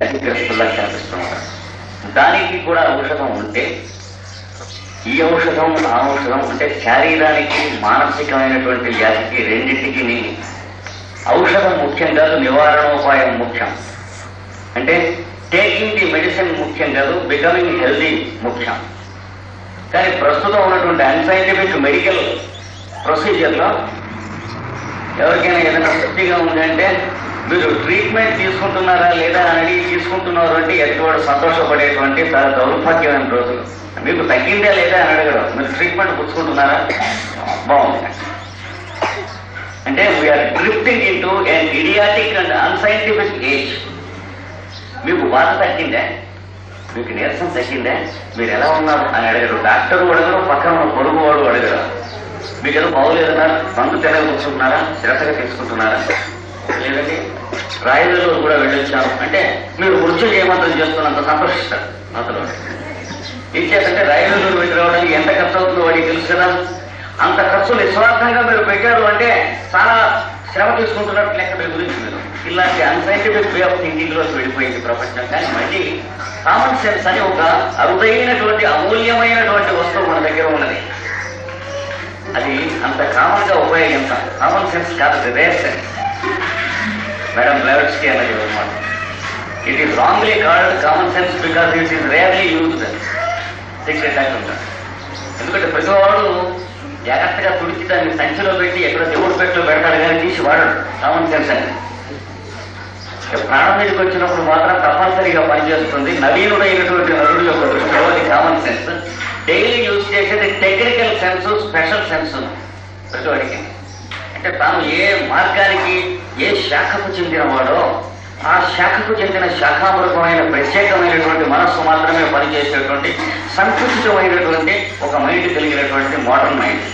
వ్యాధిగ్రస్తుల్లా కనిపిస్తున్నారు దానికి కూడా ఔషధం ఉంటే ఈ ఔషధం ఆ ఔషధం అంటే శారీరానికి మానసికమైనటువంటి వ్యాధికి రెండింటికి ఔషధం ముఖ్యం కాదు నివారణోపాయం ముఖ్యం. అంటే టేకింగ్ ది మెడిసిన్ ముఖ్యం కాదు బికమింగ్ హెల్దీ ముఖ్యం. కానీ ప్రస్తుతం ఉన్నటువంటి అన్సైంటిఫిక్ మెడికల్ ప్రొసీజర్లో ఎవరికైనా ఏదైనా శక్తిగా ఉందంటే మీరు ట్రీట్మెంట్ తీసుకుంటున్నారా లేదా అని తీసుకుంటున్నారు అంటే ఎటువంటి సంతోషపడేటువంటి చాలా దౌర్భాగ్యమైన రోజులు మీకు తగ్గిందా లేదా అని అడగడం. మీరు ట్రీట్మెంట్ పుచ్చుకుంటున్నారా? బాగుంది. అంటే we are drifting into an idiotic and unscientific age మీకు బాధ తగ్గిందా? మీకు నీరసం తగ్గిందా? మీరు ఎలా ఉన్నారు అని అడగరు డాక్టర్ అడగరు పక్కన ఉన్న పొరుగు వాడు అడగరు మీకు ఏదో బాగులేదన్నారు? మందు తెలగ కూర్చుంటున్నారా శ్రద్ధగా తీసుకుంటున్నారా? లేదండి రాయలలో కూడా వెళ్ళొచ్చాము. అంటే మీరు వృద్ధులు ఏమంతం చేస్తున్నంత సంతోషిస్తారు అతను ఇచ్చేటంటే రైలులో వెళ్ళి రావడానికి ఎంత ఖర్చు అవుతుందో వాడికి తెలుసు కదా. అంత ఖర్చు నిస్వార్థంగా మీరు పెట్టారు అంటే చాలా శ్రమ తీసుకుంటున్నట్టు లెక్క మీ గురించి మీరు. ఇలాంటి అన్సైంటిఫిక్ వే ఆఫ్ థింకింగ్లో వెళ్ళిపోయింది ప్రపంచం. కానీ మళ్ళీ కామన్ సెన్స్ అని ఒక అరుదైనటువంటి అమూల్యమైనటువంటి వస్తువు మన దగ్గర ఉన్నది. అది అంత కామన్గా ఉపయోగించాం కామన్ సెన్స్ కాదు రేర్ సెన్స్ మేడం బ్లెవెట్స్కి అన్నది అనమాట it is wrongly called common sense because it is rarely used secret అంటారు ఎందుకంటే ప్రతివాడు జాగ్రత్తగా తుడిచి దాన్ని సంచిలో పెట్టి ఎక్కడ దేవుడు పెట్టలో పెడతాడు కానీ తీసి వాడడు. కామన్ సెన్స్ అని. ఇక ప్రాణం మీదకి వచ్చినప్పుడు మాత్రం తప్పనిసరిగా పనిచేస్తుంది. నవీనుడైనటువంటి నరుడు యొక్క దృష్టిలో అది కామన్ సెన్స్ డైలీ యూజ్ చేసేది టెక్నికల్ సెన్స్ స్పెషల్ సెన్స్ ప్రతివాడికి అంటే తాను ఏ మార్గానికి ఏ శాఖకు చెందినవాడో ఆ శాఖకు చెందిన శాఖామృతమైన ప్రత్యేకమైనటువంటి మనస్సు మాత్రమే పనిచేసేటువంటి సంకుచితమైనటువంటి ఒక మైండ్ కలిగినటువంటి మోడర్న్ మైండ్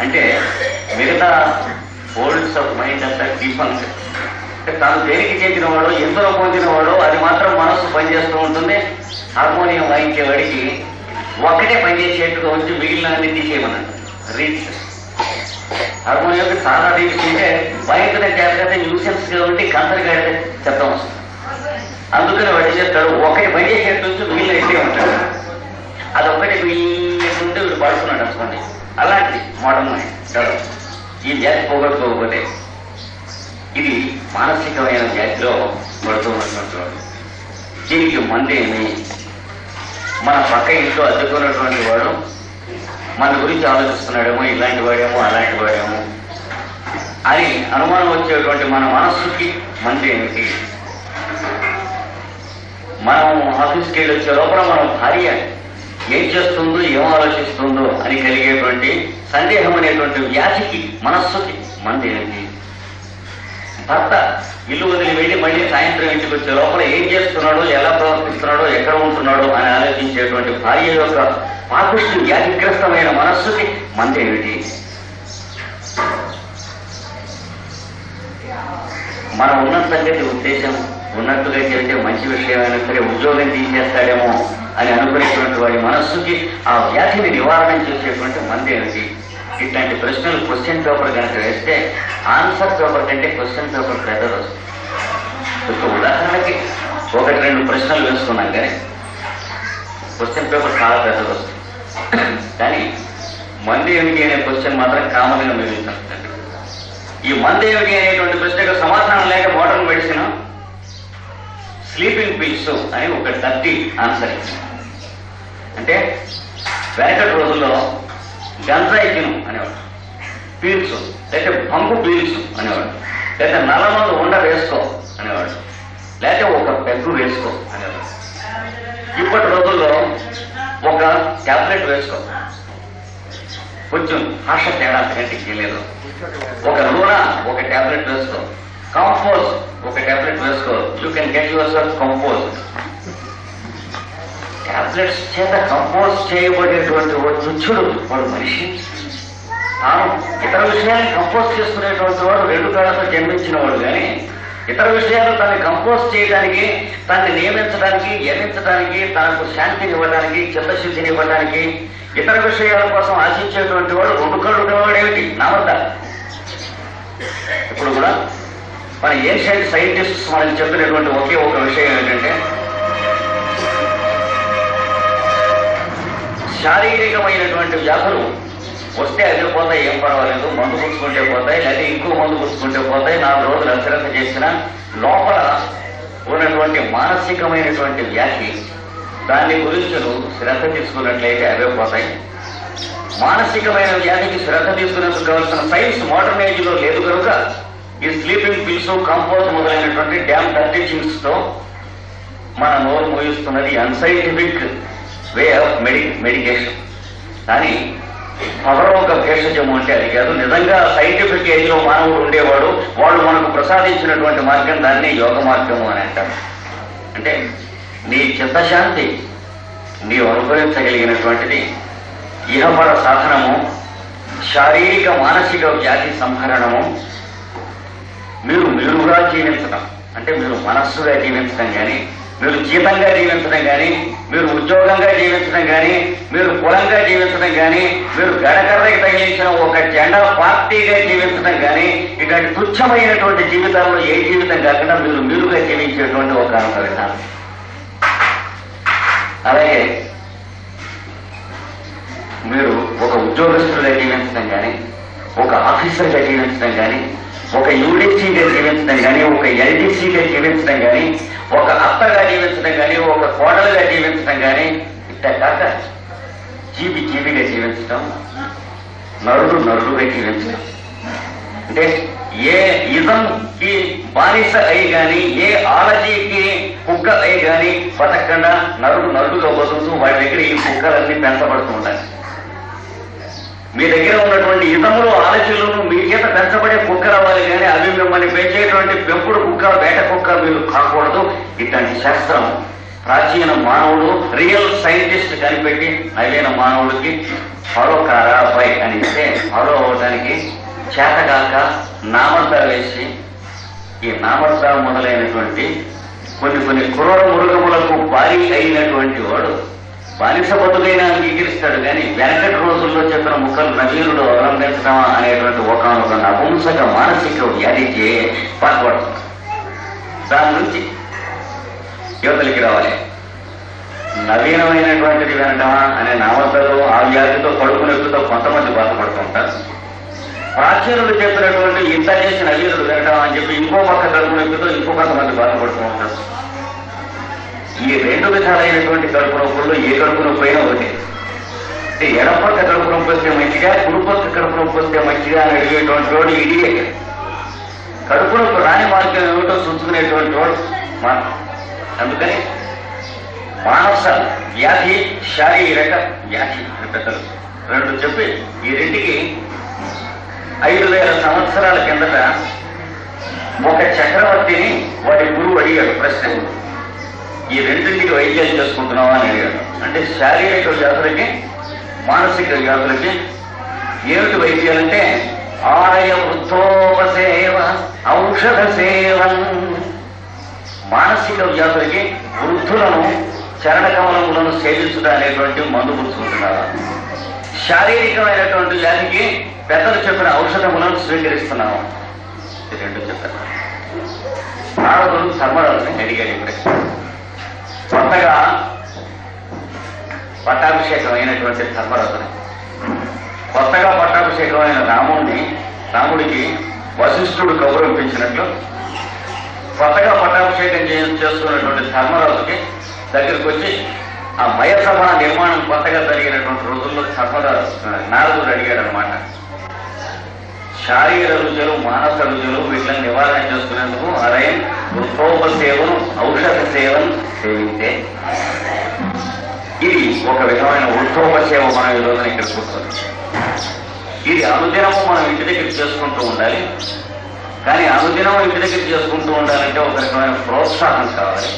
అంటే మిగతా ఓల్డ్స్ ఆఫ్ మైండ్ అంతా డిఫరెంట్ అంటే తాను దేనికి చెందినవాడో ఎందులో పొందినవాడో అది మాత్రం మనస్సు పనిచేస్తూ ఉంటుంది. హార్మోనియం వాయించేవాడికి ఒక్కటే పనిచేసేట్టుగా ఉంచి మిగిలిన అన్ని తీసేయమన్నాడు. రీచ్ హార్మోనియంకి చాలా రీచ్ ఉంటే భయంకర జాగ్రత్త న్యూసెన్స్ కాబట్టి ఉంటే కన్సర్ చెప్తాం వస్తుంది. అందుకని వాడు చెప్తాడు ఒకటి పని చేసేట్టు నుంచి మిగిలిన ఇట్టే ఉంటాడు అది ఒకటి ఉంటే వీడు పడుతున్నాడు అనుకోండి. అలాంటి మోడర్న్ చదవం ఈ జాతి పోగొట్టుకోకపోతే ఇది మానసికమైన జాతిలో పడుతూ ఉన్నటువంటి దీనికి మందేమి మన పక్క ఇంట్లో అద్దుకున్నటువంటి వాడు మన గురించి ఆలోచిస్తున్నాడేమో ఇలాంటి వాడేమో అలాంటి వాడేమో అని అనుమానం వచ్చేటువంటి మన మనస్సుకి మంది ఏమిటి? మనం ఆఫీస్కి వెళ్ళి వచ్చే లోపల మనం భార్య ఏం చేస్తుందో ఏం ఆలోచిస్తుందో అని కలిగేటువంటి సందేహం అనేటువంటి వ్యాధికి మనస్సుకి మంది ఏమిటి? భర్త ఇల్లు వదిలి వెళ్ళి మళ్ళీ సాయంత్రం ఇంటికి వచ్చే లోపల ఏం చేస్తున్నాడో ఎలా ప్రవర్తిస్తున్నాడో ఎక్కడ ఉంటున్నాడో అని ఆలోచించేటువంటి భార్య యొక్క పాపిష్టి వ్యాధిగ్రస్తమైన మనస్సుకి మంది ఏమిటి? మనం ఉన్న సంగతి ఉద్దేశం. ఉన్నట్టుగా చేస్తే మంచి విషయమైనా సరే ఉద్యోగం తీసేస్తాడేమో అని అనుకునేటువంటి వారి మనస్సుకి ఆ వ్యాధిని నివారణ చేసేటువంటి మంది ఏమిటి? ఇట్లాంటి ప్రశ్నలు క్వశ్చన్ పేపర్ కనుక వేస్తే ఆన్సర్ పేపర్ కంటే క్వశ్చన్ పేపర్ పెద్దది వస్తుంది. ఒక ఉదాహరణకి ఒకటి రెండు ప్రశ్నలు వేసుకున్నాం కానీ క్వశ్చన్ పేపర్ చాలా పెద్దది వస్తుంది. కానీ మంది ఏమిటి అనే క్వశ్చన్ మాత్రం కామన్గా మిగులుతుంది. ఈ మంది ఏమిటి అనేటువంటి ప్రశ్నకు సమాధానం లేక మోడర్న్ మెడిసిన్ స్లీపింగ్ పిల్స్ అని ఒక డర్టీ ఆన్సర్ అంటే వెనకటి రోజుల్లో గంజాయి తిను అనేవాడు పీల్చు లేకపోతే బంకు పీల్చు అనేవాడు లేకపోతే నల్లమందు ఉండ వేసుకో అనేవాడు లేకపోతే ఒక పెగ్గు వేసుకో అనేవాడు ఇప్పటి రోజుల్లో ఒక టాబ్లెట్ వేసుకో. కొంచెం భాష తేడా కంటికి లేదు. ఒక నూనె ఒక టాబ్లెట్ వేసుకో. కంపోజ్ ఒక టాబ్లెట్ వేసుకో. You can get yourself Calmpose tablets చేత కంపోజ్ చేయబడేటువంటి వాడు తుచ్చుడు వాడు మనిషి తాను ఇతర విషయాన్ని కంపోజ్ చేసుకునేటువంటి వాడు రెండు కాళ్ళతో జన్మించిన వాడు కానీ ఇతర విషయాలు తనని కంపోజ్ చేయడానికి తనని నియమించడానికి ఎన్నించడానికి తనకు శాంతిని ఇవ్వడానికి చిత్తశుద్ధిని ఇవ్వడానికి ఇతర విషయాల కోసం ఆశించేటువంటి వాడు రెండు కళ్ళు ఉండేవాడేమిటి నా వద్ద. ఇప్పుడు కూడా మన ఏషియన్ సైంటిస్ట్స్ మనకి చెప్పినటువంటి ఒకే ఒక విషయం ఏంటంటే శారీరకమైనటువంటి వ్యాధులు వస్తే అవి పోతాయి ఏం పర్వాలేదు. మందు పుచ్చుకుంటే పోతాయి లేదా ఇంకో మందు పుచ్చుకుంటే పోతాయి. నాలుగు రోజులు అశ్రద్ధ చేసిన లోపల ఉన్నటువంటి మానసికమైనటువంటి వ్యాధి దాని గురించి శ్రద్ధ తీసుకున్నట్లయితే అవే పోతాయి. మానసికమైన వ్యాధికి శ్రద్ధ తీసుకునేందుకు కావాల్సిన సైన్స్ మోడర్న్ ఏజ్లో లేదు కనుక ఈ స్లీపింగ్ పిల్స్ కంపోజ్ మొదలైనటువంటి డ్యామ్ టీచింగ్స్తో మన నోరు మోయిస్తున్నది unscientific way of medi medication. కానీ పవరోగ భేషజము అంటే అది కాదు. నిజంగా సైంటిఫిక్ ఏజ్లో మానవుడు ఉండేవాడు. వాళ్ళు మనకు ప్రసాదించినటువంటి మార్గం దాన్ని యోగ మార్గము అని అంటారు. అంటే నీ చిత్తశాంతి నీవు అనుభవించగలిగినటువంటిది ఇహపర సాధనము శారీరక మానసిక వ్యాధి సంహరణము మీరు మీరుగా జీవించడం అంటే మీరు మనస్సుగా జీవించడం కానీ మీరు జీతంగా జీవించడం కానీ మీరు ఉద్యోగంగా జీవించడం కానీ మీరు కులంగా జీవించడం కానీ మీరు గడకర్రకి తగిలించిన ఒక జెండా పార్టీగా జీవించడం కానీ ఇలాంటి తుచ్చమైనటువంటి జీవితాల్లో ఏ జీవితం కాకుండా మీరు మీరుగా జీవించేటువంటి ఒక విధానం అలాగే మీరు ఒక ఉద్యోగస్తులుగా జీవించడం కానీ ఒక ఆఫీసర్గా జీవించడం కానీ ఒక యూడిసీగా జీవించడం కానీ ఒక ఎల్డీసీగా జీవించడం కానీ ఒక అత్తగా జీవించడం కానీ ఒక కోడలుగా జీవించడం కానీ ఇట్లా కాక జీవి జీవిగా జీవించడం నరుడు నరుడుగా జీవించడం. అంటే ఏ ఇదంకి బానిస అయి గాని ఏ ఆలజీకి కుక్క అయి గాని బతకకుండా నరుడు నరుడుగా బతుకుతూ వాడి దగ్గర ఈ కుక్కలన్నీ పెంచబడుతూ ఉండాలి. మీ దగ్గర ఉన్నటువంటి ఇతములు ఆలోచనలు మీ చేత పెంచబడే కుక్క రావాలి కానీ అవి మిమ్మల్ని పెంచేటువంటి పెంపుడు కుక్క వేట కుక్క మీరు కాకూడదు. ఇట్లాంటి శాస్త్రం ప్రాచీన మానవుడు రియల్ సైంటిస్ట్ కనిపెట్టి నవీన మానవుడికి పరోకారాపై అని ఇస్తే పరో అవడానికి చేతగాక నామంతా వేసి ఈ నామర్త మొదలైనటువంటి కొన్ని కొన్ని క్రూర మృగములకు భారీ అయినటువంటి వాడు బానిస బతుకైనా అంగీకరిస్తాడు కానీ వెనకటి రోజుల్లో చెప్పిన ముక్కలు నవీనుడు అవలంబించడం అనేటువంటి ఒక నపుంసక మానసిక వ్యాధికి పాల్పడుతుంది దాని నుంచి యువతలకి రావాలి. నవీనమైనటువంటిది వినటమా అనే నామతలు ఆ వ్యాధితో కడుపు నొప్పితో కొంతమంది బాధపడుతుంటారు ప్రాచీనులు చెప్పినటువంటి ఇంత చేసి నవీనుడు వినటం అని చెప్పి ఇంకో పక్క కడుపు నొప్పితో ఇంకో కొంతమంది బాధపడుతూ ఉంటారు. ఈ రెండు విధాలైనటువంటి కడుపు నొప్పుల్లో ఏ కడుపు నొప్పి అయినా ఒకటి అంటే ఎడపక్క కడుపు నొప్పి వస్తే మంచిగా కుడిపక్క కడుపు నొప్పి వస్తే మంచిగా అని అడిగేటువంటి వాడు ఇడియే కడుపు నొప్పి రాని మార్గం ఏమిటో చూసుకునేటువంటి వాడు మా అందుకని మానస వ్యాధి శారీరక వ్యాధి పెద్దలు రెండు చెప్పి ఈ రెండికి ఐదు వేల సంవత్సరాల కిందట ఒక చక్రవర్తిని వాడి గురువు అడిగాడు ప్రశ్న ఈ రెండింటికి వైద్యం చేసుకుంటున్నావా అని అడిగాడు. అంటే శారీరక వ్యాధులకి మానసిక వ్యాధులకి ఏమిటి వైద్యాలంటే ఆలయ వృద్ధోపసేవ ఔషధ సేవన్. మానసిక వ్యాధులకి వృద్ధులను చరణకమలములను సేవించుట అనేటువంటి మందు పుచ్చుకుంటున్నారు శారీరకమైనటువంటి వ్యాధికి పెద్దలు చెప్పిన ఔషధములను స్వీకరిస్తున్నాము రెండు చెప్పారు. నారదుడు ధర్మరాజుని అడిగాడు ఇప్పుడే కొత్తగా పట్టాభిషేకం అయినటువంటి ధర్మరథుని కొత్తగా పట్టాభిషేకం అయిన రాముడిని రాముడికి వశిష్ఠుడు గౌరవించినట్లు కొత్తగా పట్టాభిషేకం చేస్తున్నటువంటి ధర్మరాజుకి దగ్గరికి వచ్చి ఆ మయసభ నిర్మాణం కొత్తగా జరిగినటువంటి రోజుల్లో ధర్మరాజు నారదుడు అడిగాడు అనమాట శారీర రుచులు మానస రుచులు వీటిని నివారణ చేసుకునేందుకు అరయం వృద్ధోపసేవను ఔషధ సేవను సేవితే ఇది ఒక విధమైన వృద్ధోపసేవ మనం ఈ రోజున ఇక్కడ చూస్తుంది ఇది అనుదినము మనం ఇంటి దగ్గర చేసుకుంటూ ఉండాలి. కానీ అనుదినం ఇంటి దగ్గర చేసుకుంటూ ఉండాలంటే ఒక రకమైన ప్రోత్సాహం కావాలి.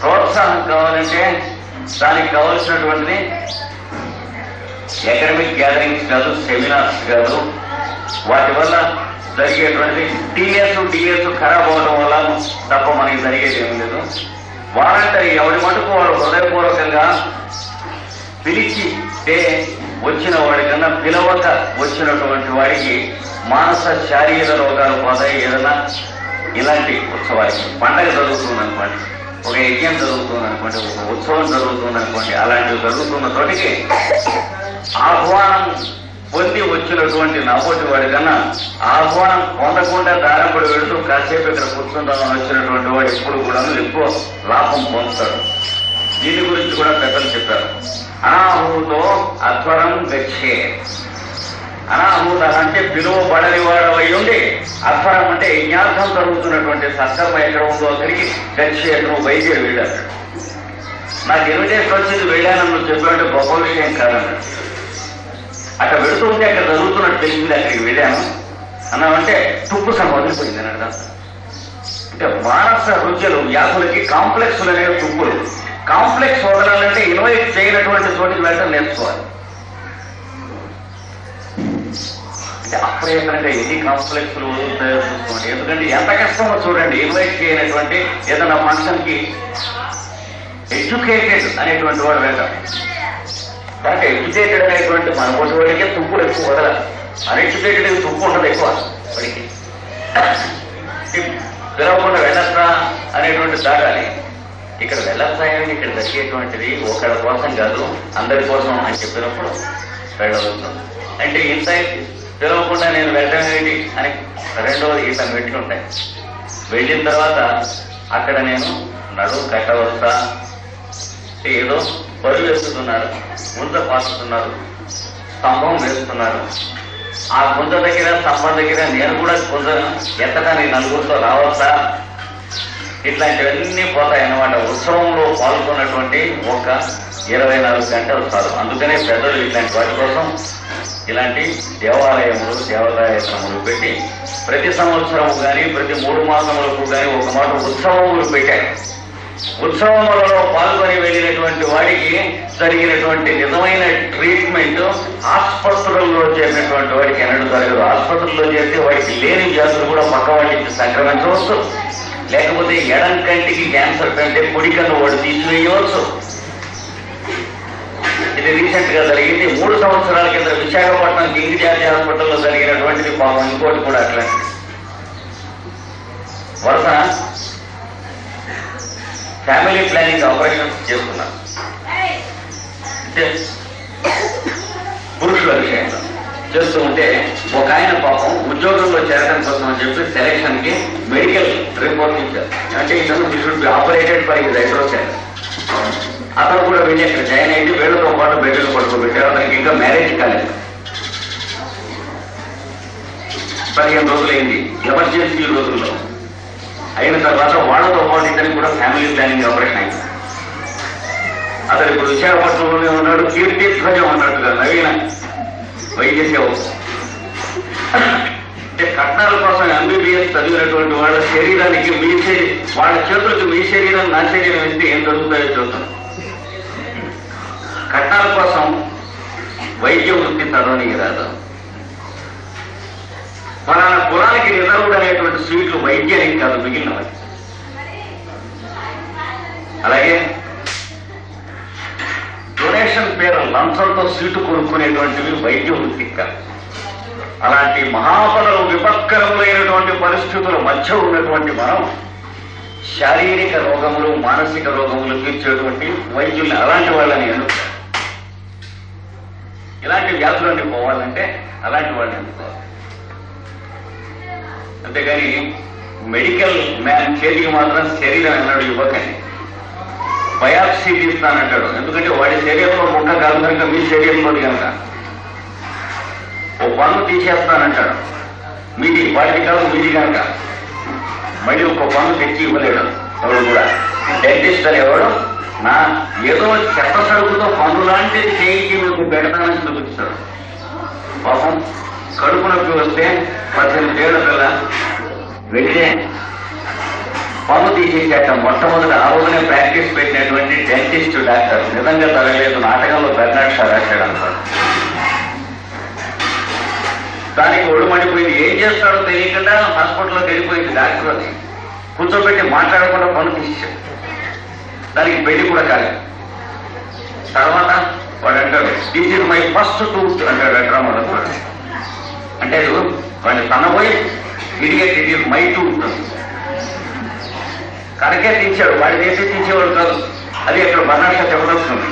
ప్రోత్సాహం కావాలంటే దానికి కావలసినటువంటిది అకాడమిక్ గ్యాదరింగ్స్ కాదు సెమినార్స్ కాదు వాటి వల్ల జరిగేటువంటి టీఎస్ డిఎస్ ఖరాబ్ అవడం వల్ల తప్ప మనకి జరిగేది ఏం లేదు. వారంటరీ ఎవరి మటుకు వాడు హృదయపూర్వకంగా పిలిచి తే వచ్చిన వాడికన్నా పిలవక వచ్చినటువంటి వాడికి మానస శారీర రోగాలు పోతాయి ఏదైనా ఇలాంటి ఉత్సవాలకి పండగ జరుగుతుంది అనుకోండి ఒక యజ్ఞం జరుగుతుంది అనుకోండి ఒక ఉత్సవం జరుగుతుంది అనుకోండి అలాంటివి జరుగుతున్న తోటికి ఆహ్వానం పొంది వచ్చినటువంటి నవ్వటి వాడి కన్నా ఆ కోణం పొందకుండా దారంపడి వెళుతూ కాసేపు ఇక్కడ కూర్చుందామని వచ్చినటువంటి వాడు ఎప్పుడు కూడా ఎక్కువ లాభం పొందుతాడు. దీని గురించి కూడా పెద్దలు చెప్పారు. అనాహూతో అధ్వరం గచ్చే అనాహూత అంటే పిలువబడని వాడవై ఉండి అధ్వరం అంటే యజ్ఞార్థం జరుగుతున్నటువంటి సత్కర్మ ఎక్కడ ఉందో అక్కడికి గచ్చే నువ్వు బయలుదేరి వెళ్ళాడు. నాకు ఇన్విటేషన్ వచ్చింది వెళ్ళానని చెప్పినట్టు చెప్పాలంటే గొప్ప విషయం కాదన్నాడు. అక్కడ వెళుతుంటే అక్కడ జరుగుతున్నట్టు తెలిసింది అక్కడికి వెళ్ళాను. అన్నామంటే తుప్పు సంబంధించింది అని అర్థం అంటే మానస రుచులు వ్యాధులకి కాంప్లెక్స్లు అనేవి తుప్పులు. కాంప్లెక్స్ వదలాలంటే ఇన్వైట్ చేయనటువంటి చోటికి వెళ్ళడం నేర్చుకోవాలి. అంటే అప్పుడే ఎక్కడంటే ఎన్ని కాంప్లెక్స్లు వదులుతాయో చూసుకోండి. ఎందుకంటే ఎంత కష్టమో చూడండి. ఇన్వైట్ చేయనటువంటి ఏదైనా మనుషులకి ఎడ్యుకేటెడ్ అనేటువంటి వాడు వెళ్తాం కనుక ఎడ్యుకేటెడ్ అనేటువంటి మన కోసం వాడికి తుప్పులు ఎక్కువ వదల అన్ఎడ్యుకేటెడ్ తుప్పు ఉండదు ఎక్కువ వాడికి. పిలవకుండా వెళ్ళొచ్చా అనేటువంటి దాటాలి ఇక్కడ వెళ్ళొచ్చా అని ఇక్కడ దక్కేటువంటిది ఒకళ్ళ కోసం కాదు అందరి కోసం అని చెప్పినప్పుడు వెళ్ళవచ్చు అంటే ఇంత పిలవకుండా నేను వెళ్ళడం ఏంటి అని రెండవది ఇట్లా మెట్లు ఉంటాయి. వెళ్ళిన తర్వాత అక్కడ నేను నడువు కట్టవస్తా. ఏదో బరువు వేస్తున్నారు గుంత పాస్తున్నారు స్తంభం వేస్తున్నారు. ఆ గుంత దగ్గర స్తంభం దగ్గర నేను కూడా గుంత ఎత్తడానికి నలుగురితో రావచ్చా? ఇట్లాంటివన్నీ పోతాయి అన్నమాట ఉత్సవంలో పాల్గొన్నటువంటి ఒక ఇరవై నాలుగు గంటలు చాలు అందుకనే పెద్దలు ఇట్లాంటి వాటి కోసం ఇలాంటి దేవాలయములు దేవాలయములు పెట్టి ప్రతి సంవత్సరం కానీ ప్రతి మూడు మాసములకు కానీ ఒక మాట ఉత్సవములు పెట్టారు. ఉత్సవములలో పాల్గొని వెళ్ళినటువంటి వాడికి జరిగినటువంటి నిజమైన ట్రీట్మెంట్ ఆసుపత్రుల్లో చేరినటువంటి వాడికి ఎన్నడూ జరగదు. ఆసుపత్రుల్లో చేస్తే వాడికి లేని జాతులు కూడా పక్క వాళ్ళకి సంక్రమించవచ్చు. లేకపోతే ఎడం కంటికి క్యాన్సర్ కంటే కుడి కన్ను వాడు తీసివేయవచ్చు. ఇది రీసెంట్గా జరిగింది. మూడు సంవత్సరాల కింద విశాఖపట్నం కింగ్ జార్జ్ హాస్పిటల్లో జరిగినటువంటిది పాపం. ఇంకోటి కూడా అట్లాంటి వరుస ఫ్యామిలీ ప్లానింగ్ ఆపరేషన్ చేసుకున్నారు అంటే పురుషుల విషయంలో చేస్తూ ఉంటే ఒక ఆయన పాపం ఉద్యోగంలో చేరడం కోసం అని చెప్పి సెలక్షన్కి మెడికల్ రిపోర్ట్ ఇచ్చారు. అంటే ఇతను should be operated by hydrocele అతను కూడా వెళ్ళి అక్కడ జాయిన్ అయ్యి వీళ్ళతో పాటు బెడ్లు పడుకోబెట్టారు. అతనికి ఇంకా మ్యారేజ్ కాలేదు. పదిహేను రోజులైంది. ఎమర్జెన్సీ రోజుల్లో. అయిన తర్వాత వాళ్ళతో పాటు ఇతనికి ప్లానింగ్ ఆపరేషన్ అయింది అతడు ఇప్పుడు విశాఖపట్నంలోనే ఉన్నాడు కీర్తి ధ్వజం అన్నట్టుగా నవీన వైద్య సేవ అంటే కట్నాల కోసం ఎంబీబీఎస్ చదివినటువంటి వాళ్ళ శరీరానికి మీ శరీరం వాళ్ళ చేతులకు మీ శరీరం నా శరీరం ఇస్తే ఏం జరుగుతుందో చూద్దాం. కట్నాల కోసం వైద్య వృత్తి చదవనికి రాదు. ఫలానా కులానికి రిజర్వ్డ్ అనేటువంటి సీట్లు వైద్యానికి కాదు మిగిలినవి. అలాగే డొనేషన్ పేరు లంచంతో సీటు కొనుక్కునేటువంటివి వైద్య వృత్తి అలాంటి మహాపదలు విపత్కరములైనటువంటి పరిస్థితుల మధ్య ఉన్నటువంటి మనం శారీరక రోగములు మానసిక రోగములు తీర్చేటువంటి వైద్యుల్ని అలాంటి వాళ్ళని ఎన్నుకోవాలి. ఇలాంటి వ్యాధులన్నీ పోవాలంటే అలాంటి వాళ్ళని ఎన్నుకోవాలి. అంతేగాని మెడికల్ మ్యాన్ చేతికి మాత్రం శరీరం అన్నాడు ఇవ్వకండి. బయాప్సీ తీస్తానంటాడు. ఎందుకంటే వాడి శరీరంలో ముక్క కాదు కనుక మీ శరీరంలో కనుక. ఓ పన్ను తీసేస్తానంటాడు. మీది వాడిది కాదు మీది కనుక. మళ్ళీ ఒక పన్ను తెచ్చి ఇవ్వలేడు ఎవరు కూడా. డెంటిస్ట్ అనేవాడు నా ఏదో చెత్త సరుకుతో పన్ను లాంటిది చేయించి మీకు పెడతానని చూపిస్తాడు. పాపం కడుపు నొప్పి వస్తే పద్దెనిమిది ఏళ్ళ పిల్ల వెళ్తే పన్ను తీసేసాక మొట్టమొదటి ఆ రోజునే ప్రాక్టీస్ పెట్టినటువంటి డెంటిస్ట్ డాక్టర్. నిజంగా తరగలేదు నాటకంలో బెర్నాడ్ షా రాశాడు అంటారు దానికి ఒడిమడిపోయింది ఏం చేస్తాడో తెలియకుండా హాస్పిటల్లోకి వెళ్ళిపోయింది డాక్టర్ అది. కూర్చోబెట్టి మాట్లాడకుండా పన్ను తీసేసాడు దానికి పెళ్ళి కూడా కాలేదు. తర్వాత వాడు అంటాడు this is my first tooth అంటాడు అడ్రామాడు అంటే వాడిని తనపోయి ఇడియట్ ఇట్ మై టూత్ కనకే తీర్చాడు వాడి చేసి తీర్చేవాడు కాదు. అది అక్కడ బర్ణాష చెప్పదలుచుకుంది.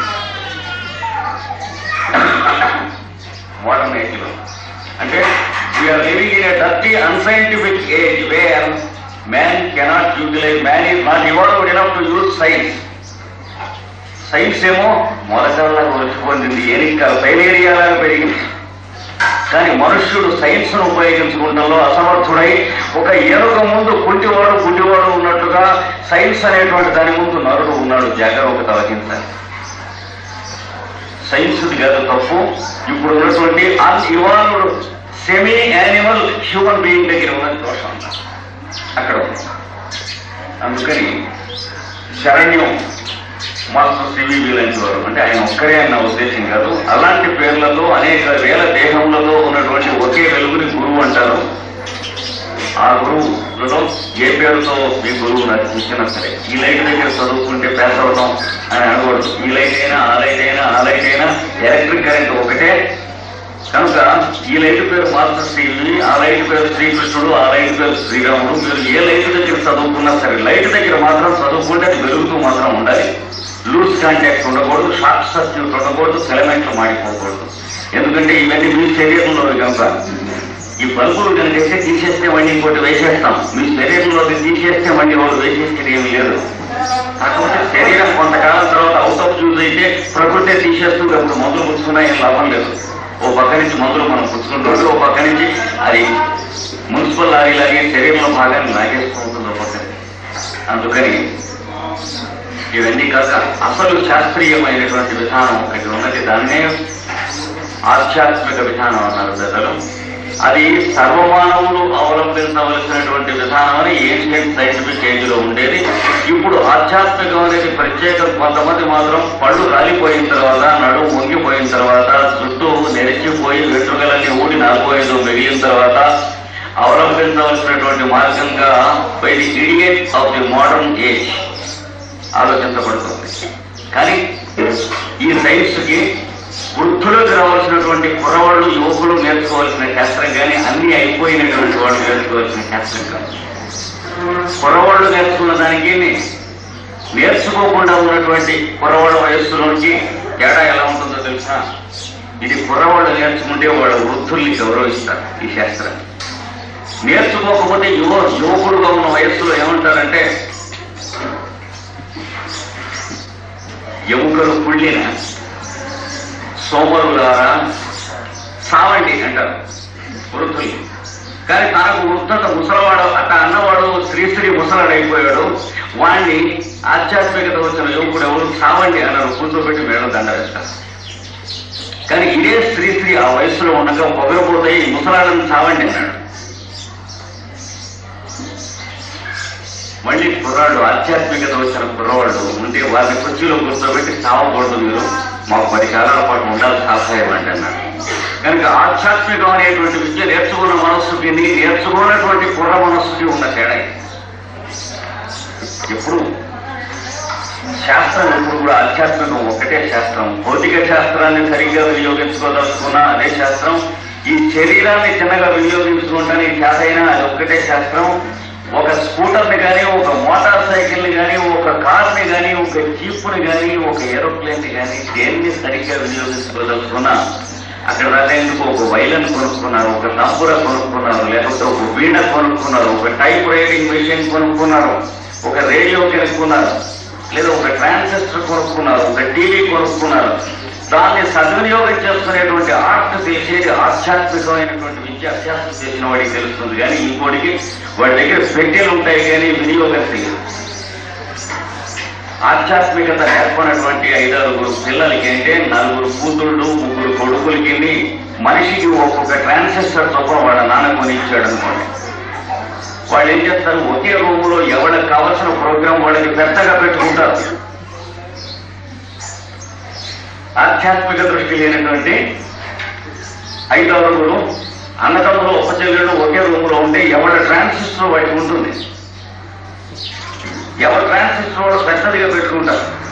మోడర్న్ ఏజ్లో అంటే we are living in dirty unscientific age where man cannot utilize man is not ఇవ్వడం enough to use science science ఏమో మొలకల్లా వృద్ధి పొందింది ఏనిక సైలేరియాలాగా పెరిగింది. కానీ మనుష్యుడు సైన్స్ను అసమర్థుడై ఒక ఏనుగ ముందు కుంటివాడు గుడ్డివాడు ఉన్నట్టుగా సైన్స్ అనేటువంటి దాని ముందు నరుడు ఉన్నాడు. జాగరూకత వహించాలి సైన్స్ కాదు తప్పు. ఇప్పుడు ఉన్నటువంటి unevolved semi animal human being దగ్గర ఉన్నది దోషం. అక్కడ ఉంది. అందుకని శరణ్యం మనసు సివి లాంటి వారు అంటే ఆయన ఒక్కరే అన్న ఉద్దేశం కాదు. అలాంటి పేర్లలో అనేక వేల దేహములలో ఉన్నటువంటి ఒకే వెలుగుని గురువు అంటారు. ఆ గురువులలో ఏ పేరుతో మీ గురువు నాకు ఇచ్చినా సరే. ఈ లైట్ దగ్గర చదువుకుంటే పాస్ అవుతాం అని అనకూడదు. ఈ లైట్ అయినా ఆ లైట్ అయినా ఆ లైట్ అయినా ఎలక్ట్రిక్ కరెంట్ ఒకటే. కనుక ఈ లైట్ పేరు మాస్టర్ శ్రీవి ఆ లైట్ పేరు శ్రీకృష్ణుడు ఆ లైట్ పేరు శ్రీరాముడు. మీరు ఏ లైట్ దగ్గర చదువుకున్నా సరే లైట్ దగ్గర మాత్రం చదువుకుంటే అది వెలుగుతూ మాత్రం ఉండాలి. లూజ్ కాంటాక్ట్ ఉండకూడదు షార్ట్ సర్క్యూట్ ఉండకూడదు సెలమెంట్లు మాడిపోకూడదు. ఎందుకంటే ఇవన్నీ మీ శరీరంలో కనుక ఈ బల్బులు కనుక వేస్తే తీసేస్తే వండి ఇంకోటి వేసేస్తాం. మీ శరీరంలో తీసేస్తే వండి వాళ్ళు వేసేస్తే ఏమి లేదు. కాకపోతే శరీరం కొంతకాలం తర్వాత అవుట్ ఆఫ్ యూజ్ అయితే ప్రకృతి తీసేస్తూ అప్పుడు మందులు పుచ్చుకున్నా ఏం లాభం లేదు. ఓ పక్క నుంచి మందులు మనం పుచ్చుకుంటుంటే ఓ పక్క నుంచి అది మున్సిపల్ లారీ లాగే శరీరంలో భాగాన్ని లాగేస్తూ ఉంటుంది ఓ పక్క. అందుకని ఇవన్నీ కాక అసలు శాస్త్రీయమైనటువంటి విధానం ఒకటి ఉన్నది. దాన్నే ఆధ్యాత్మిక విధానం అన్నారు పెద్దలు. అది సర్వమానవులు అవలంబించవలసినటువంటి విధానం అని ఏన్షియంట్ సైంటిఫిక్ ఏజ్లో ఉండేది. ఇప్పుడు ఆధ్యాత్మికం అనేది ప్రత్యేకం. కొంతమంది మాత్రం పళ్ళు రాలిపోయిన తర్వాత నడుము వంగిపోయిన తర్వాత చుట్టూ నెరిచిపోయి వెంట్రుకలన్నీ ఊడి నాలిపోయేదో మిగిలిన తర్వాత అవలంబించవలసినటువంటి మార్గంగా by the idiot of the modern age. ఆలోచించబడుతుంది. కానీ ఈ సైన్స్కి వృద్ధులకు రావాల్సినటువంటి కురవాళ్ళు యువకులు నేర్చుకోవాల్సిన శాస్త్రం కానీ అన్ని అయిపోయినటువంటి వాళ్ళు నేర్చుకోవాల్సిన శాస్త్రం కాదు. కురవాళ్ళు నేర్చుకున్న దానికి నేర్చుకోకుండా ఉన్నటువంటి కురవాళ్ళ వయస్సులోంచి తేడా ఎలా ఉంటుందో తెలుసా? ఇది కురవాళ్ళు నేర్చుకుంటే వాళ్ళ వృద్ధుల్ని గౌరవిస్తారు ఈ శాస్త్రం నేర్చుకోకపోతే యువ యువకుడుగా ఉన్న వయస్సులో ఏమంటారంటే ఎముకలు కుళ్ళిన సోమరులారా సావండి అంటారు. వృద్ధులు. కానీ తనకు వృద్ధత ముసలవాడు అట్ట అన్నవాడు శ్రీశ్రీ ముసలాడైపోయాడు. వాణ్ణి ఆధ్యాత్మికత వచ్చిన యువకుడు ఎవరు? సావండి అన్నారు. కూర్చోబెట్టి మేడం దండ వేస్తారు. కానీ ఇదే శ్రీశ్రీ ఆ వయసులో ఉండగా పొగరపోతాయి ముసలాడని సావండి అన్నాడు. మళ్ళీ కుర్రాడు ఆధ్యాత్మికత వచ్చిన కుర్రవాళ్ళు ఉంటే వారిని కుర్చీలో కూర్చోబెట్టి చావకూడదు మీరు మాకు పది కాలాల పాటు ఉండాలి సహాయం అంటే కనుక ఆధ్యాత్మికం అనేటువంటి విద్య నేర్చుకున్న మనస్సుకి నేర్చుకున్నటువంటి కుర్ర మనస్సుకి ఉన్న తేడా ఎప్పుడు? శాస్త్రం ఎప్పుడు కూడా ఆధ్యాత్మికం ఒకటే శాస్త్రం. భౌతిక శాస్త్రాన్ని సరిగ్గా వినియోగించుకోదలుచుకున్నా అదే శాస్త్రం. ఈ శరీరాన్ని చిన్నగా వినియోగించుకుంటానికి చేతైనా అది ఒక్కటే శాస్త్రం. ఒక స్కూటర్ని కానీ ఒక మోటార్ సైకిల్ని కానీ ఒక కార్ని కానీ ఒక జీపుని కానీ ఒక ఏరోప్లేన్ని కానీ దేన్ని సరిగ్గా వినియోగించుకోదలుచుకున్నా అక్కడ రాసేందుకు ఒక వైలన్ కొనుక్కున్నారు ఒక నంబుర కొనుక్కున్నారు లేకపోతే ఒక వీణ కొనుక్కున్నారు ఒక టైప్ రైటింగ్ మెషిన్ కొనుక్కున్నారు ఒక రేడియో కొనుక్కున్నారు లేదా ఒక ట్రాన్సిస్టర్ కొనుక్కున్నారు ఒక టీవీ కొనుక్కున్నారు. దాన్ని సద్వినియోగం చేసుకునేటువంటి ఆర్ట్ చేసేది ఆధ్యాత్మికమైనటువంటి అభ్యాసం చేసిన వాడికి తెలుస్తుంది. కానీ ఇంకోటికి వాడి దగ్గర పెట్టెలు ఉంటాయి కానీ వినియోగం తెలియదు ఆధ్యాత్మికత నేర్పనటువంటి ఐదారుగురు పిల్లలకి అంటే నలుగురు కూతుళ్ళు ముగ్గురు కొడుకులకి మనిషికి ఒక్కొక్క ట్రాన్సిస్టర్ చొప్పున వాళ్ళ నాన్న కొనిచ్చాడు అనుకోండి. వాళ్ళు ఏం చేస్తారు? ఒకే రూమ్లో ఎవరికి కావాల్సిన ప్రోగ్రాం వాళ్ళకి పెద్దగా పెట్టుకుంటారు. ఆధ్యాత్మిక దృష్టి లేనటువంటి ఐదారుగురు అన్నదమ్ములు ఒక చెల్లెళ్ళు ఒకే రూములో ఉంటే ఎవరి ట్రాన్సిస్టర్ వాటికి ఉంటుంది? ఎవరు ట్రాన్సిస్టర్ వాడు పెద్దదిగా పెట్టుకుంటారు?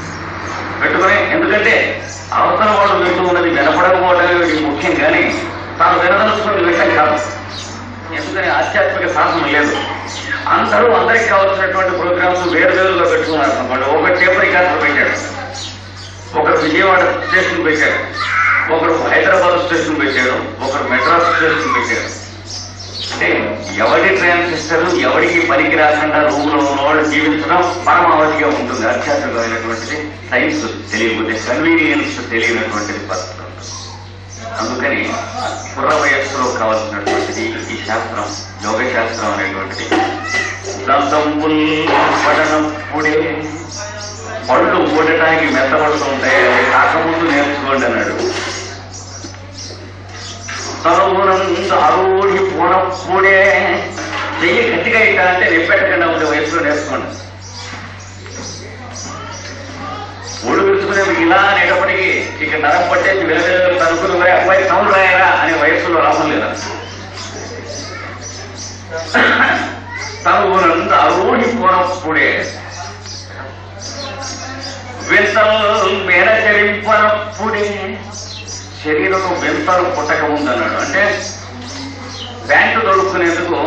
పెట్టుకుని ఎందుకంటే అవసరం వాళ్ళు వింటూ ఉన్నది వినపడకపోవడమే వీడికి ముఖ్యం కానీ తాను వినదలుచుకుని వింటాం కాదు. ఎందుకని ఆధ్యాత్మిక సాధనం లేదు. అందరూ అందరికి కావాల్సినటువంటి ప్రోగ్రామ్స్ వేరు వేరుగా పెట్టుకున్నారు అనుకోండి. ఒక టేప్ రికార్డర్ పెట్టాడు. ఒక విజయవాడ స్టేషన్ పెట్టాడు. ఒకరు హైదరాబాద్ స్టేషన్ పెట్టాడు ఒకరు మెడ్రాస్ స్టేషన్ పెట్టాడు అంటే ఎవరి ట్రాన్సిస్టర్ ఎవరికి పనికి రాకుండా రూమ్లో ఉన్నవాళ్ళు జీవించడం పరమావధిగా ఉంటుంది. అత్యాధునికమైనటువంటిది సైన్స్ తెలియకపోతే కన్వీనియన్స్ తెలియనటువంటిది పరిస్థితి అందుకని కుర్ర వయస్సులో కావాల్సినటువంటిది ఈ శాస్త్రం యోగ శాస్త్రం అనేటువంటిది దంతంబుల్ పడనప్పుడే పళ్ళు ఊడటానికి మెత్తబడుతూ ఉంటాయి అది కాకముందు నేర్చుకోండి అన్నాడు. తరువునందు అరూఢి పూనప్పుడే చెయ్యి గట్టిగా ఇట్టాలంటే నిప్పెట్టకుండా ఉండే వయసులో నేర్చుకోండి. ఒడు విరుచుకునే ఇలా అనేటప్పటికీ ఇక నరం పట్టేసి వెలువెలు తలుపులు మరి అబ్బాయి తమ్ముడు రాయరా అనే వయస్సులో రావడం లేదా? తనువునందు అరూఢి పూనప్పుడే వింతలు మేనచరింపనప్పుడే శరీరంలో వింతలు పుట్టక ఉందన్నాడు అంటే ప్యాంటు తొడుక్కునేందుకు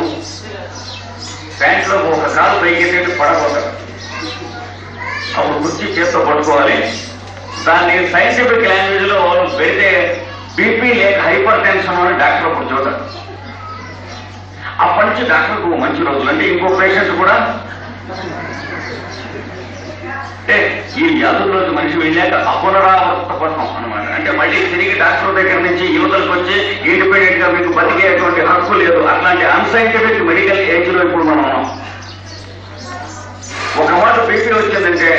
ప్యాంట్లో ఒక కాలు పైకెత్తేది పడకూడదు అప్పుడు కుర్చీ చేత్తో పట్టుకోవాలి. దాన్ని సైంటిఫిక్ లాంగ్వేజ్లో పెడితే బీపీ లేక హైపర్ టెన్షన్ అని డాక్టర్ అప్పుడు చూడాలి అప్పటి నుంచి డాక్టర్కు మంచి రోజులు. అంటే ఇంకో పేషెంట్ కూడా అంటే ఈ వ్యాధుల్లోకి మనిషి వెళ్ళాక అపునరావృత కోసం అనమాట అంటే మళ్ళీ తిరిగి డాక్టర్ దగ్గర నుంచి యువతలకు వచ్చి ఇండిపెండెంట్గా మీకు బతికేటువంటి హక్కు లేదు. అట్లాంటి అన్సైంటిఫిక్ మెడికల్ ఏజ్లో ఇప్పుడు మనం ఒక మాట బీపీ వచ్చిందంటే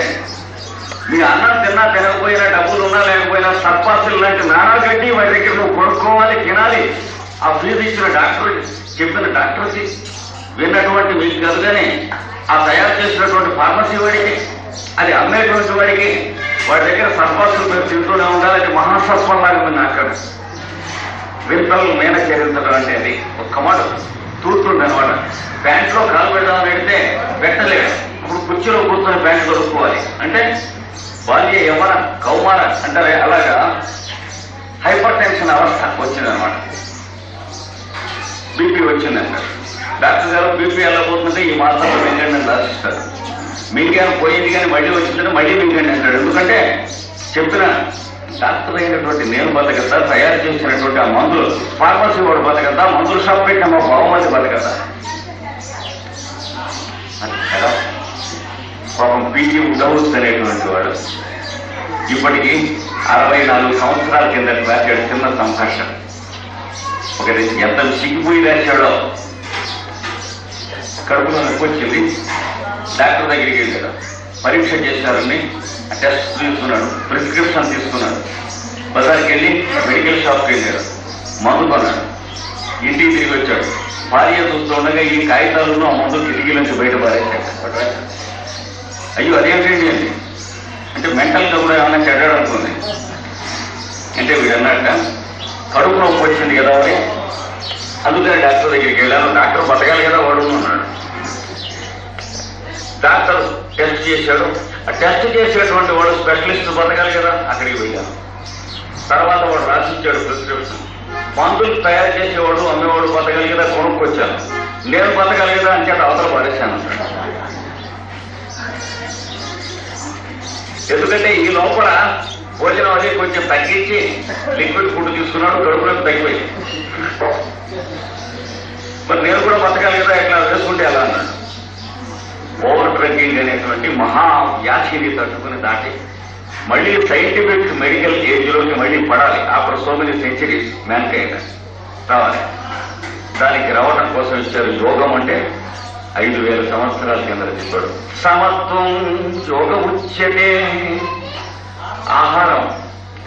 మీ అన్నం తిన్నా తినకపోయినా డబ్బులు ఉన్నా లేకపోయినా సర్పాసులు లాంటి నానా గడ్డి వాడి దగ్గర నువ్వు కొనుక్కోవాలి తినాలి. ఆ ఫీజు ఇచ్చిన డాక్టర్ చెప్పిన డాక్టర్కి విన్నటువంటి మీకు కాదు ఆ తయారు చేసినటువంటి ఫార్మసీ వాడికి అది అమ్మేటువంటి వాడికి వాడి దగ్గర సర్పాసులు మీరు తింటూనే ఉండాలి అది మహాసర్పంలాగా ఉంది అక్కడ వింతలు మేన చేరించడం అంటే అది ఒక్క మాట తూర్తుండే అనమాట. ప్యాంట్లో కాలు పెడదామని అడిగితే పెట్టలేడు అప్పుడు కుర్చీలో కూర్చొని ప్యాంట్ దొరుకుకోవాలి అంటే బాల్య యవన కౌమార అంటారే అలాగా? హైపర్ టెన్షన్ అవస్థ వచ్చిందనమాట. బీపీ వచ్చిందంటారు డాక్టర్ గారు బీపీ ఎలా పోతుందంటే ఈ మాత్రంలో మింగండి అని రాసిస్తారు. మింగాను పోయింది కానీ మళ్ళీ వచ్చిందంటే మళ్ళీ మింగండి అంటాడు. ఎందుకంటే చెప్తున్నా డాక్టర్ అయినటువంటి నేను బతకద్దా తయారు చేసినటువంటి ఆ మందులు ఫార్మసీ వాడు బతకద్దా మందులు షాప్ పెట్టిన మా బహుమతి బతకద్దా అది పాపం పీజీ ఉడవుస్ అనేటువంటి వాడు. ఇప్పటికి అరవై నాలుగు సంవత్సరాల కింద రాశాడు చిన్న సంభాషణ ఒకటి ఎంత సిగ్గిపోయి రాశాడో. కడుపులో నొప్పి వచ్చింది డాక్టర్ దగ్గరికి వెళ్ళాడు. పరీక్ష చేశారని టెస్ట్ తీసుకున్నాడు ప్రిస్క్రిప్షన్ తీసుకున్నాడు. బజార్కి వెళ్ళి మెడికల్ షాప్కి వెళ్ళాడు. మందు కొన్నాడు. ఇంటికి తిరిగి వచ్చాడు. భార్య చూస్తుండగా ఈ కాగితాలను ఆ మందు కిటికీ నుంచి బయట పారేశాడు అయ్యో అదేంటండి అండి? అంటే మెంటల్గా కూడా ఏమైనా చెడ్డాడు అనుకుంది అంటే వీడు అన్నట్ట కడుపు నొప్పి వచ్చింది కదా అని. అందుకని డాక్టర్ దగ్గరికి వెళ్ళాను. డాక్టర్ బతకాలి కదా వాడు అన్నాడు. డాక్టర్ టెస్ట్ చేశాడు. ఆ టెస్ట్ చేసేటువంటి వాడు స్పెషలిస్ట్ బతకాలి కదా అక్కడికి వెళ్ళాను. తర్వాత వాడు రాసిచ్చాడు ప్రిస్క్రిప్షన్. మందులు తయారు చేసేవాడు అమ్మేవాడు బతకాలి కదా కొనుక్కొచ్చాను. నేను బతకాలి కదా అని చేత అవతల పడేశాను ఎందుకంటే ఈ లోపల భోజనం అది కొంచెం తగ్గించి లిక్విడ్ ఫుడ్ తీసుకున్నాడు కడుపులోకి తగ్గిపోయింది. మరి నేను కూడా బతకాలి కదా ఇట్లా వేసుకుంటే ఎలా అన్నాడు. ఓవర్ డ్రింకింగ్ అనేటువంటి మహా వ్యాధిని తట్టుకుని దాటి మళ్ళీ సైంటిఫిక్ మెడికల్ ఏజ్లోకి మళ్ళీ పడాలి. After so many centuries mankind రావాలి. దానికి రావడం కోసం ఇచ్చారు యోగం అంటే ఐదు వేల సంవత్సరాల కింద చెప్పాడు. సమత్వం యోగ ఉచ్యతే. ఆహారం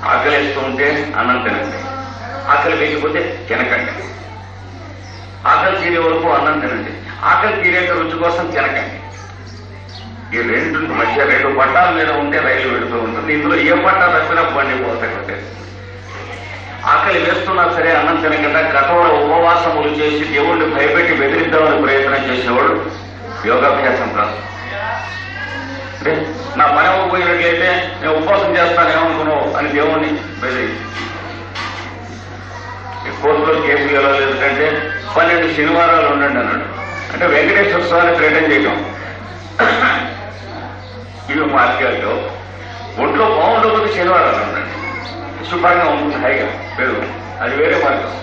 ఆకలిస్తూ ఉంటే అన్నం తినండి. ఆకలి వేయకపోతే తినకండి. ఆకలి తీరే వరకు అన్నం తినండి. ఆకలి తీరేక రుచి కోసం తినకండి. ఈ రెండు మధ్య రెండు పట్టాల మీద ఉంటే రైలు వెళుతూ ఉంటుంది. ఇందులో ఏ పట్టా తప్పినా బండి పోతాయి ఆకలి వేస్తున్నా సరే అన్నం తినకుండా గతంలో ఉపవాసములు చేసి దేవుణ్ణి భయపెట్టి బెదిరిద్దామని ప్రయత్నం చేసేవాడు యోగాభ్యాసం కాదు. అంటే నా పని అవ్వకపోయినట్లయితే నేను ఉపవాసం చేస్తానేమనుకున్నావు అని దేవుణ్ణి బెదిరి. కోర్టులో కేసు వెళ్ళలేదు ఎందుకంటే పన్నెండు శనివారాలు ఉండండి అన్నాడు. అంటే వెంకటేశ్వర స్వామిని థ్రెటన్ చేయడం ఇవి మార్గాల్లో ఒంట్లో బాగుండకపోతే శనివారం ఉండండి శుభ్రంగా ఉంటుంది హాయిగా. పెరుగు అది వేరే మార్గం.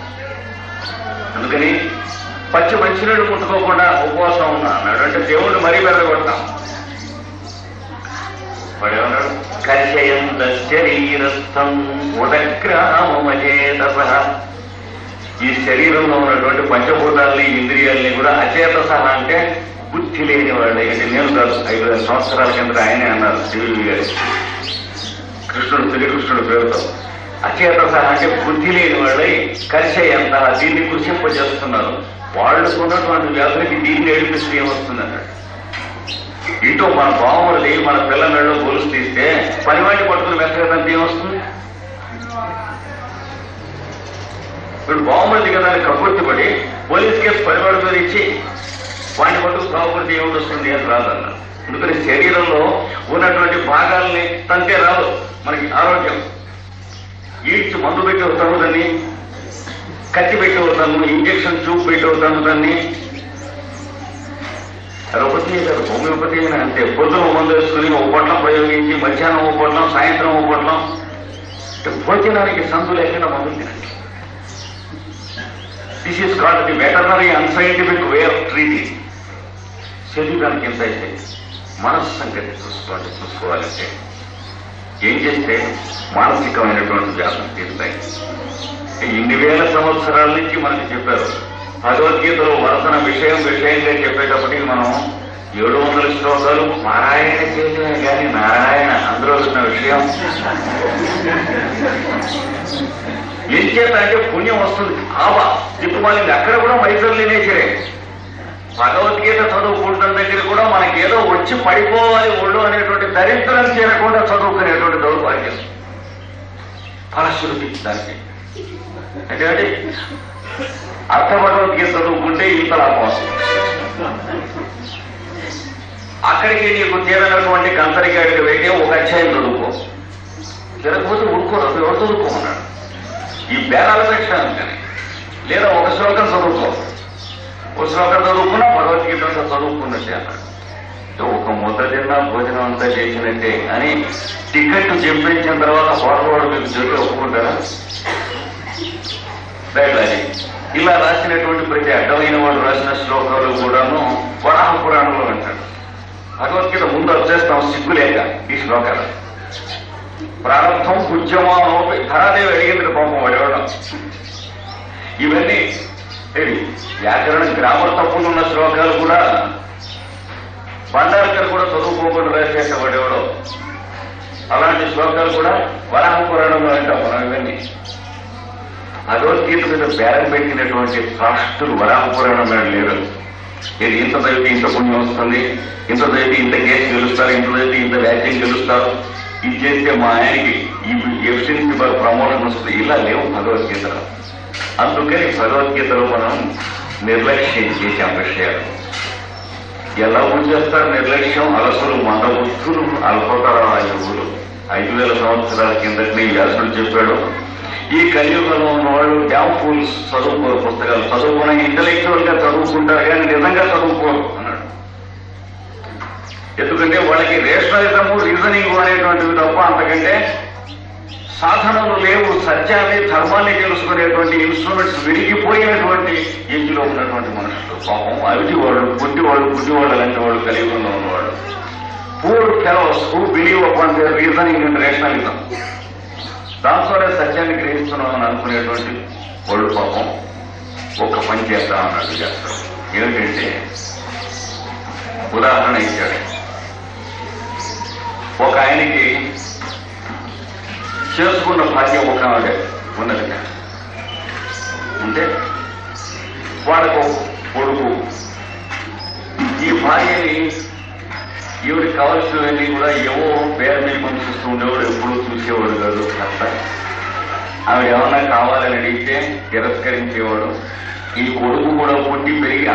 అందుకని పచ్చి మంచినీళ్ళు ముట్టుకోకుండా ఉపవాసం ఉన్నా అన్నాడు. అంటే దేవుణ్ణి మరీ బెదరగొట్టాం వాడు ఏమన్నాడు కర్షయంత శరీరస్థం ఉదగ్రామచేత ఈ శరీరంలో ఉన్నటువంటి పంచభూతాల్ని ఇంద్రియాల్ని కూడా అచేత సహా అంటే బుద్ధి లేని వాళ్ళు అంటే నేను కాదు ఐదు వేల సంవత్సరాల కింద ఆయనే అన్నారు సివిల్ గారి కృష్ణుడు శ్రీకృష్ణుడు పేరుతో. అచేత సహా అంటే బుద్ధి లేని వాళ్ళై కలిసే ఎంత దీన్ని కృషింపజేస్తున్నారు వాళ్ళు ఉన్నటువంటి వ్యాధులకి దీన్ని ఏడిపిస్తూ ఏమొస్తుందన్నాడు ఇటు మన బావమరిది మన పిల్లలలో గొలుసు తీస్తే పని పనివాడిని పట్టుకుని వెతకదంటే ఏమొస్తుంది? ఇప్పుడు బావమరిది కదా అని కబుర్తి పడి పోలీస్ కేసు పనివాడి ఇచ్చి వాడిని పట్టుకు కాపుకుంటే ఏమిటి వస్తుంది అని రాదన్న ఎందుకని శరీరంలో ఉన్నటువంటి భాగాల్ని తంతే రాదు. మనకి ఆరోగ్యం. ఈడ్చి మందు పెట్టి వస్తాము దాన్ని కత్తి పెట్టి వస్తాము ఇంజక్షన్ చూపు పెట్టి వస్తాము దాన్ని అలోపతి గారు హోమియోపతి అయినా అంతే. పొద్దున మందు వేసుకుని ఒక పొట్లం ప్రయోగించి మధ్యాహ్నం ఒక పొట్లం సాయంత్రం ఒక పొట్లం. అంటే భోజనానికి సందు లేకుండా మందు తినండి. This is called the veterinary unscientific way of treating శరీరానికి ఎంత అయితే మనస్సు సంగతి చూసుకోవాలి చూసుకోవాలంటే ఏం చేస్తే మానసికమైనటువంటి వ్యాసం తీరుతాయి? ఇన్ని వేల సంవత్సరాల నుంచి మనకి చెప్పారు. భగవద్గీతలో వరసన విషయం విషయంగా చెప్పేటప్పటికి మనం ఏడు వందల శ్లోకాలు నారాయణ చేసిన కానీ నారాయణ అందులో ఉన్న విషయం. ఏం చేత అంటే పుణ్యం వస్తుంది. ఆవా దిక్కుమాలింది. అక్కడ కూడా మైసూరులోనే భగవద్గీత చదువుకుంటున్న దగ్గర కూడా మనకి ఏదో వచ్చి పడిపోవాలి ఒళ్ళు అనేటువంటి దరిద్రం చేరకుండా చదువుకునేటువంటి దౌర్భాగ్యం ఫలశ్రుతి దానికి అంటే అర్థ భగవద్గీత చదువుకుంటే ఇంత లాభం వస్తుంది అక్కడికి నీకు తీరనటువంటి గంతరికాడికి వెళ్ళి ఒక అధ్యాయం చదువుకో. తిరగకపోతే ఉడుకోరు ఎవరు చదువుకోమన్నాడు? ఈ బేరాల పెట్టాను కానీ లేదా ఒక శ్లోకం చదువుకో. ఒక శ్లోకం చదువుకున్నా భగవద్గీత అంతా చదువుకున్నట్టే అన్నాడు ఒక ముద్ద తిన్నా భోజనం అంతా చేసినట్టే. అని టికెట్ చెప్పించిన తర్వాత హోటల్ మీకు చెప్పి ఒప్పుకుంటారా? ఇలా రాసినటువంటి ప్రతి అడ్డమైన వాడు రాసిన శ్లోకాలు కూడాను వరాహ పురాణంలో అంటాడు భగవద్గీత ముందు వచ్చేస్తాం సిగ్గులేక ఈ శ్లోకాలు. ప్రారంభం పూజ్యమానోపి ధరాదేవి అడిగింది పాపం వాడేవాడు. ఇవన్నీ వ్యాకరణ గ్రామర్ తప్పులు ఉన్న శ్లోకాలు కూడా బండార్కర్ కూడా చదువుకోకుండా రాసేసేవాడేవాడు అలాంటి శ్లోకాలు కూడా వరాహ పురాణంలో అంటాం మనం ఇవన్నీ భగవద్గీత మీద బేరం పెట్టినటువంటి రాష్ట్రులు వరాహ పురాణం మీద లేరు. ఇది ఇంత చదివితే ఇంత పుణ్యం వస్తుంది ఇంత దైతే ఇంత కేసు గెలుస్తారు ఇంత చదివితే ఇంత వ్యాజ్యం గెలుస్తారు. ఇది చేస్తే మా ఆయనకి ఈ ఎఫిషియన్సీ ప్రమోషన్ వస్తుంది. ఇలా లేవు భగవద్గీతలో. అందుకని భగవద్గీతలో మనం నిర్లక్ష్యం చేశాం విషయాలు. ఎలా చేస్తారు నిర్లక్ష్యం? అలసలు మందబుద్ధులు అల్పతరాయువులు. ఐదు వేల సంవత్సరాల కిందటి వ్యాసుడు చెప్పాడు. ఈ కలియుగంలో ఉన్న వాళ్ళు డ్యామ్ ఫూల్స్ చదువుకోరు పుస్తకాలు చదువుకున్న ఇంటలెక్చువల్గా చదువుకుంటారు కానీ నిజంగా చదువుకోరు అన్నాడు. ఎందుకంటే వాళ్ళకి రేషనలిజము రీజనింగ్ అనేటువంటివి తప్ప అంతకంటే సాధనలు లేవు సత్యాన్ని ధర్మాన్ని తెలుసుకునేటువంటి ఇన్స్ట్రుమెంట్స్ విరిగిపోయినటువంటి ఏజ్లో ఉన్నటువంటి మనుషులు. పాపం అవిటి వాళ్ళు పుట్టి వాళ్ళు పుట్టి వాళ్ళు లాంటి వాళ్ళు కలియుగంలో ఉన్నవాళ్ళు. Poor fellows who believe upon their reasoning and rationalism దాంతోనే సత్యాన్ని గ్రహిస్తున్నామని అనుకునేటువంటి వాళ్ళు పాపం ఒక పని చేస్తా అన్నట్టు చేస్తారు. ఏమిటంటే ఉదాహరణ ఇచ్చాడు. ఒక ఆయనకి చేసుకున్న భాగ్యం ఒక ఆవిడ ఉన్నది అంటే వాళ్ళకు కొడుకు. ఈ భార్యని ఈవిడ కావాల్సినవన్నీ కూడా ఏవో పేరు మీద పంపిస్తూ ఉండేవాడు ఎప్పుడూ చూసేవాడు కాదు భర్త ఆవిడ ఏమన్నా కావాలని అడిగితే తిరస్కరించేవాడు. ఈ కొడుకు కూడా పుట్టి పెరిగి